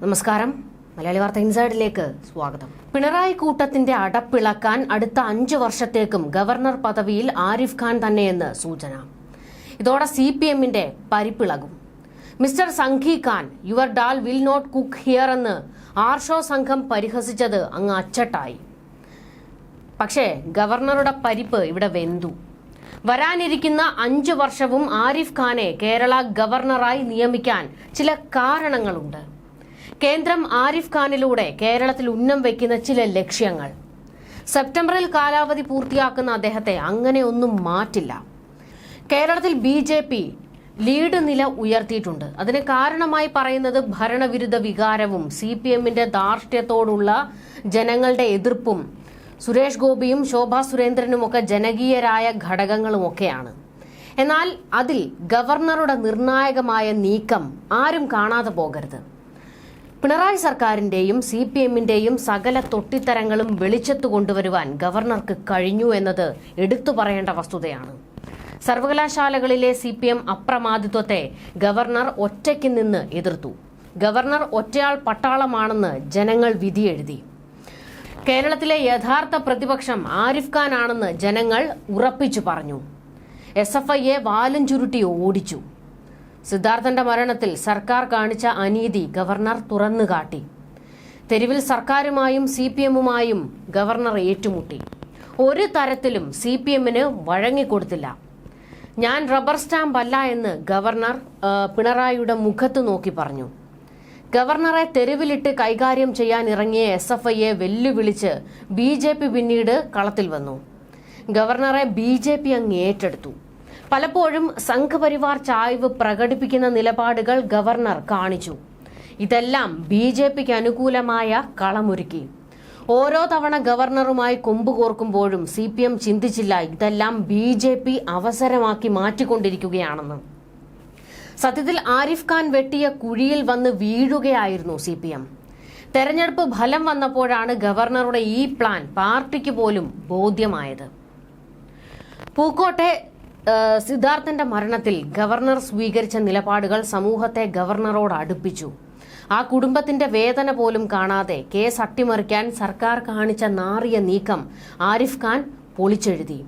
നമസ്കാരം. മലയാളി വാർത്ത ഇൻസൈഡിലേക്ക് സ്വാഗതം. പിണറായി കൂട്ടത്തിന്റെ അടപ്പിളക്കാൻ അടുത്ത അഞ്ചു വർഷത്തേക്കും ഗവർണർ പദവിയിൽ ആരിഫ് ഖാൻ തന്നെയെന്ന് സൂചന. ഇതോടെ സി പി എമ്മിന്റെ പരിപ്പിളകും. Mister Sanghi Khan your dal will not cook here എന്ന് ആർഷോ സംഘം പരിഹസിച്ചത് അങ്ങ് അച്ചട്ടായി. പക്ഷേ ഗവർണറുടെ പരിപ്പ് ഇവിടെ വെന്തു. വരാനിരിക്കുന്ന അഞ്ചു വർഷവും ആരിഫ് ഖാനെ കേരള ഗവർണറായി നിയമിക്കാൻ ചില കാരണങ്ങളുണ്ട്. കേന്ദ്രം ആരിഫ് ഖാനിലൂടെ കേരളത്തിൽ ഉന്നം വയ്ക്കുന്ന ചില ലക്ഷ്യങ്ങൾ. സെപ്റ്റംബറിൽ കാലാവധി പൂർത്തിയാക്കുന്ന അദ്ദേഹത്തെ അങ്ങനെ ഒന്നും മാറ്റില്ല. കേരളത്തിൽ ബി ജെ പി ലീഡ് നില ഉയർത്തിയിട്ടുണ്ട്. അതിന് കാരണമായി പറയുന്നത് ഭരണവിരുദ്ധ വികാരവും സി പി എമ്മിന്റെ ധാർഷ്ട്യത്തോടുള്ള ജനങ്ങളുടെ എതിർപ്പും സുരേഷ് ഗോപിയും ശോഭാ സുരേന്ദ്രനുമൊക്കെ ജനകീയരായ ഘടകങ്ങളുമൊക്കെയാണ്. എന്നാൽ അതിൽ ഗവർണറുടെ നിർണായകമായ നീക്കം ആരും കാണാതെ പോകരുത്. പിണറായി സർക്കാരിന്റെയും സി പി എമ്മിന്റെയും സകല തൊട്ടിത്തരങ്ങളും വെളിച്ചത്തു കൊണ്ടുവരുവാൻ ഗവർണർക്ക് കഴിഞ്ഞു എന്നത് എടുത്തു പറയേണ്ട വസ്തുതയാണ്. സർവകലാശാലകളിലെ സി പി എം അപ്രമാദിത്വത്തെ ഗവർണർ ഒറ്റയ്ക്ക് നിന്ന് എതിർത്തു. ഗവർണർ ഒറ്റയാൾ പട്ടാളമാണെന്ന് ജനങ്ങൾ വിധിയെഴുതി. കേരളത്തിലെ യഥാർത്ഥ പ്രതിപക്ഷം ആരിഫ് ഖാൻ ആണെന്ന് ജനങ്ങൾ ഉറപ്പിച്ചു പറഞ്ഞു. എസ് എഫ് ഐയെ വാലും ചുരുട്ടി ഓടിച്ചു. സിദ്ധാർത്ഥന്റെ മരണത്തിൽ സർക്കാർ കാണിച്ച അനീതി ഗവർണർ തുറന്നുകാട്ടി തെരുവിൽ സർക്കാരുമായും സി പി എമ്മുമായും ഗവർണർ ഏറ്റുമുട്ടി. ഒരു തരത്തിലും സി പി എമ്മിന് വഴങ്ങിക്കൊടുത്തില്ല. ഞാൻ റബ്ബർ സ്റ്റാമ്പ് അല്ല എന്ന് ഗവർണർ പിണറായിയുടെ മുഖത്ത് നോക്കി പറഞ്ഞു. ഗവർണറെ തെരുവിലിട്ട് കൈകാര്യം ചെയ്യാൻ ഇറങ്ങിയ എസ് എഫ് ഐയെ വെല്ലുവിളിച്ച് ബി ജെ പി പിന്നീട് കളത്തിൽ വന്നു. ഗവർണറെ ബി ജെ പി അങ്ങ് ഏറ്റെടുത്തു. പലപ്പോഴും സംഘപരിവാർ ചായ്വ് പ്രകടിപ്പിക്കുന്ന നിലപാടുകൾ ഗവർണർ കാണിച്ചു. ഇതെല്ലാം ബി ജെ പിക്ക് അനുകൂലമായ കളമൊരുക്കി. ഓരോ തവണ ഗവർണറുമായി കൊമ്പ് കോർക്കുമ്പോഴും സി പി എം ചിന്തിച്ചില്ല ഇതെല്ലാം ബി ജെ പി അവസരമാക്കി മാറ്റിക്കൊണ്ടിരിക്കുകയാണെന്ന്. സത്യത്തിൽ ആരിഫ് ഖാൻ വെട്ടിയ കുഴിയിൽ വന്ന് വീഴുകയായിരുന്നു സി പി എം. തെരഞ്ഞെടുപ്പ് ഫലം വന്നപ്പോഴാണ് ഗവർണറുടെ ഈ പ്ലാൻ പാർട്ടിക്ക് പോലും ബോധ്യമായത്. പൂക്കോട്ടെ സിദ്ധാർത്ഥന്റെ മരണത്തിൽ ഗവർണർ സ്വീകരിച്ച നിലപാടുകൾ സമൂഹത്തെ ഗവർണറോട് അടുപ്പിച്ചു. ആ കുടുംബത്തിന്റെ വേദന പോലും കാണാതെ കേസ് അട്ടിമറിക്കാൻ സർക്കാർ കാണിച്ച നാറിയ നീക്കം ആരിഫ് ഖാൻ പൊളിച്ചെഴുതി.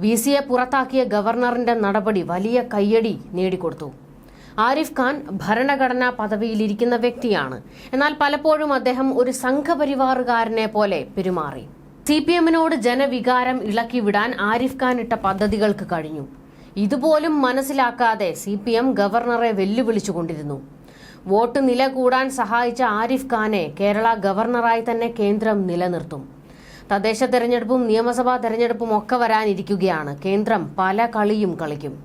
വി. സിയെ പുറത്താക്കിയ ഗവർണറിന്റെ നടപടി വലിയ കയ്യടി നേടിക്കൊടുത്തു. ആരിഫ് ഖാൻ ഭരണഘടനാ പദവിയിലിരിക്കുന്ന വ്യക്തിയാണ്. എന്നാൽ പലപ്പോഴും അദ്ദേഹം ഒരു സംഘപരിവാറുകാരനെ പോലെ പെരുമാറി. സി പി എമ്മിനോട് ജനവികാരം ഇളക്കി വിടാൻ ആരിഫ് ഖാൻ ഇട്ട പദ്ധതികൾക്ക് കഴിഞ്ഞു. ഇതുപോലും മനസ്സിലാക്കാതെ സി പി എം ഗവർണറെ വെല്ലുവിളിച്ചുകൊണ്ടിരുന്നു. വോട്ട് നില കൂടാൻ സഹായിച്ച ആരിഫ് ഖാനെ കേരള ഗവർണറായി തന്നെ കേന്ദ്രം നിലനിർത്തും. തദ്ദേശ തെരഞ്ഞെടുപ്പും നിയമസഭാ തെരഞ്ഞെടുപ്പും ഒക്കെ വരാനിരിക്കുകയാണ്. കേന്ദ്രം പല കളിയും കളിക്കും.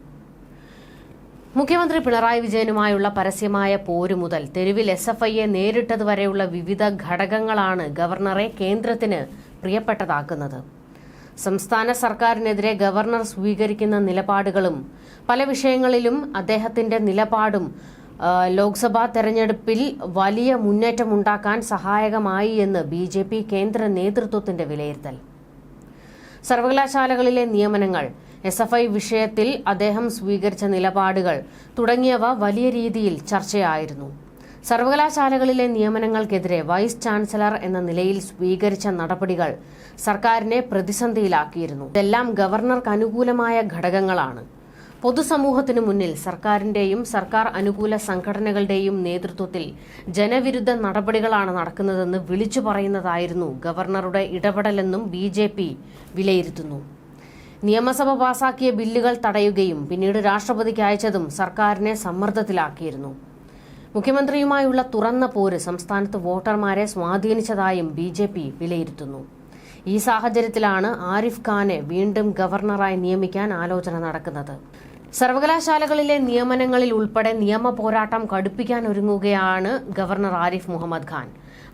മുഖ്യമന്ത്രി പിണറായി വിജയനുമായുള്ള പരസ്യമായ പോരു മുതൽ തെരുവിൽ എസ് എഫ് ഐയെ നേരിട്ടതുവരെയുള്ള വിവിധ ഘടകങ്ങളാണ് ഗവർണറെ കേന്ദ്രത്തിന് പ്രിയപ്പെട്ടതാക്കുന്നത്. സംസ്ഥാന സർക്കാരിനെതിരെ ഗവർണർ സ്വീകരിക്കുന്ന നിലപാടുകളും പല വിഷയങ്ങളിലും അദ്ദേഹത്തിന്റെ നിലപാടും ലോക്സഭാ തെരഞ്ഞെടുപ്പിൽ വലിയ മുന്നേറ്റമുണ്ടാക്കാൻ സഹായകമായി എന്ന് ബി കേന്ദ്ര നേതൃത്വത്തിന്റെ വിലയിരുത്തൽ. സർവകലാശാലകളിലെ നിയമനങ്ങൾ എസ് എഫ് ഐ വിഷയത്തിൽ അദ്ദേഹം സ്വീകരിച്ച നിലപാടുകൾ തുടങ്ങിയവ വലിയ രീതിയിൽ ചർച്ചയായിരുന്നു. സർവകലാശാലകളിലെ നിയമനങ്ങൾക്കെതിരെ വൈസ് ചാൻസലർ എന്ന നിലയിൽ സ്വീകരിച്ച നടപടികൾ സർക്കാരിനെ പ്രതിസന്ധിയിലാക്കിയിരുന്നു. ഇതെല്ലാം ഗവർണർക്ക് അനുകൂലമായ ഘടകങ്ങളാണ്. പൊതുസമൂഹത്തിനു മുന്നിൽ സർക്കാരിന്റെയും സർക്കാർ അനുകൂല സംഘടനകളുടെയും നേതൃത്വത്തിൽ ജനവിരുദ്ധ നടപടികളാണ് നടക്കുന്നതെന്ന് വിളിച്ചു പറയുന്നതായിരുന്നു ഗവർണറുടെ ഇടപെടലെന്നും ബി വിലയിരുത്തുന്നു. നിയമസഭ പാസാക്കിയ ബില്ലുകൾ തടയുകയും പിന്നീട് രാഷ്ട്രപതിക്ക് അയച്ചതും സർക്കാരിനെ സമ്മർദ്ദത്തിലാക്കിയിരുന്നു. മുഖ്യമന്ത്രിയുമായുള്ള തുറന്ന പോര് സംസ്ഥാനത്ത് വോട്ടർമാരെ സ്വാധീനിച്ചതായും ബി ജെ പി വിലയിരുത്തുന്നു. ഈ സാഹചര്യത്തിലാണ് ആരിഫ് ഖാനെ വീണ്ടും ഗവർണറായി നിയമിക്കാൻ ആലോചന നടക്കുന്നത്. സർവകലാശാലകളിലെ നിയമനങ്ങളിൽ ഉൾപ്പെടെ നിയമ പോരാട്ടം കടുപ്പിക്കാൻ ഒരുങ്ങുകയാണ് ഗവർണർ ആരിഫ് മുഹമ്മദ് ഖാൻ.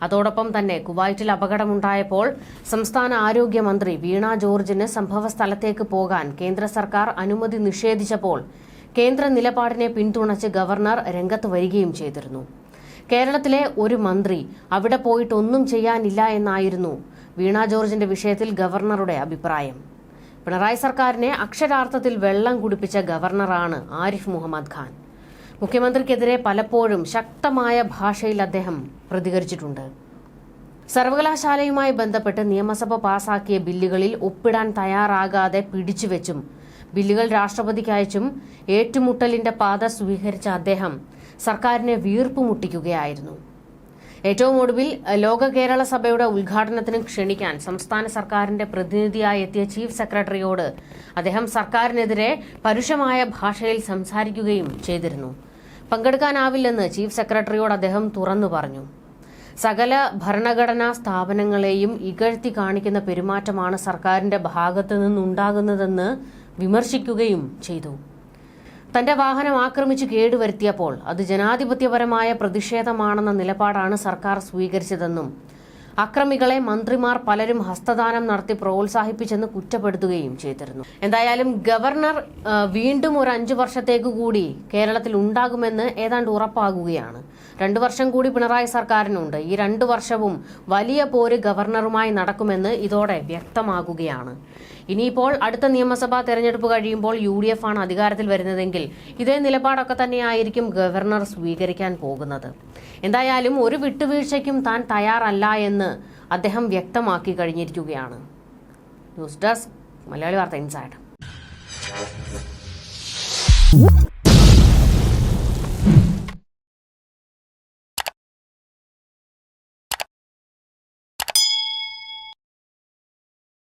അതോടൊപ്പം തന്നെ കുവൈറ്റിൽ അപകടമുണ്ടായപ്പോൾ സംസ്ഥാന ആരോഗ്യമന്ത്രി വീണ ജോർജിന് സംഭവസ്ഥലത്തേക്ക് പോകാൻ കേന്ദ്ര സർക്കാർ അനുമതി നിഷേധിച്ചപ്പോൾ കേന്ദ്ര നിലപാടിനെ പിന്തുണച്ച് ഗവർണർ രംഗത്ത് വരികയും ചെയ്തിരുന്നു. കേരളത്തിലെ ഒരു മന്ത്രി അവിടെ പോയിട്ടൊന്നും ചെയ്യാനില്ല എന്നായിരുന്നു വീണ ജോർജിന്റെ വിഷയത്തിൽ ഗവർണറുടെ അഭിപ്രായം. പിണറായി സർക്കാരിനെ അക്ഷരാർത്ഥത്തിൽ വെള്ളം കുടിപ്പിച്ച ഗവർണറാണ് ആരിഫ് മുഹമ്മദ് ഖാൻ. മുഖ്യമന്ത്രിക്കെതിരെ പലപ്പോഴും ശക്തമായ ഭാഷയിൽ അദ്ദേഹം പ്രതികരിച്ചിട്ടുണ്ട്. സർവകലാശാലയുമായി ബന്ധപ്പെട്ട് നിയമസഭ പാസാക്കിയ ബില്ലുകളിൽ ഒപ്പിടാൻ തയ്യാറാകാതെ പിടിച്ചുവെച്ചും ബില്ലുകൾ രാഷ്ട്രപതിക്ക് അയച്ചും ഏറ്റുമുട്ടലിന്റെ പാത സ്വീകരിച്ച അദ്ദേഹം സർക്കാരിനെ വീർപ്പ് മുട്ടിക്കുകയായിരുന്നു ഏറ്റവും ഒടുവിൽ ലോക കേരള സഭയുടെ ഉദ്ഘാടനത്തിന് ക്ഷണിക്കാൻ സംസ്ഥാന സർക്കാരിന്റെ പ്രതിനിധിയായി എത്തിയ ചീഫ് സെക്രട്ടറിയോട് അദ്ദേഹം സർക്കാരിനെതിരെ പരുഷമായ ഭാഷയിൽ സംസാരിക്കുകയും ചെയ്തിരുന്നു. പങ്കെടുക്കാനാവില്ലെന്ന് ചീഫ് സെക്രട്ടറിയോട് അദ്ദേഹം തുറന്നു പറഞ്ഞു. സകല ഭരണഘടനാ സ്ഥാപനങ്ങളെയും ഇകഴ്ത്തി കാണിക്കുന്ന പെരുമാറ്റമാണ് സർക്കാരിന്റെ ഭാഗത്തു നിന്നുണ്ടാകുന്നതെന്ന് വിമർശിക്കുകയും ചെയ്തു. തന്റെ വാഹനം ആക്രമിച്ച് കേടുവരുത്തിയപ്പോൾ അത് ജനാധിപത്യപരമായ പ്രതിഷേധമാണെന്ന നിലപാടാണ് സർക്കാർ സ്വീകരിച്ചതെന്നും അക്രമികളെ മന്ത്രിമാർ പലരും ഹസ്തദാനം നടത്തി പ്രോത്സാഹിപ്പിച്ചെന്ന് കുറ്റപ്പെടുത്തുകയും ചെയ്തിരുന്നു. എന്തായാലും ഗവർണർ വീണ്ടും ഒരു അഞ്ചു വർഷത്തേക്ക് കൂടി കേരളത്തിൽ ഉണ്ടാകുമെന്ന് ഏതാണ്ട് ഉറപ്പാകുകയാണ്. രണ്ടു വർഷം കൂടി പിണറായി സർക്കാരിനുണ്ട്. ഈ രണ്ടു വർഷവും വലിയ പോര് ഗവർണറുമായി നടക്കുമെന്ന് ഇതോടെ വ്യക്തമാകുകയാണ്. ഇനിയിപ്പോൾ അടുത്ത നിയമസഭാ തെരഞ്ഞെടുപ്പ് കഴിയുമ്പോൾ യു ഡി എഫ് ആണ് അധികാരത്തിൽ വരുന്നതെങ്കിൽ ഇതേ നിലപാടൊക്കെ തന്നെയായിരിക്കും ഗവർണർ സ്വീകരിക്കാൻ പോകുന്നത്. എന്തായാലും ഒരു വിട്ടുവീഴ്ചയ്ക്കും താൻ തയ്യാറല്ല എന്ന് അദ്ദേഹം വ്യക്തമാക്കി കഴിഞ്ഞിരിക്കുകയാണ്. ന്യൂസ് ഡെസ്ക് മലയാളി വാർത്ത ഇൻസൈഡ്.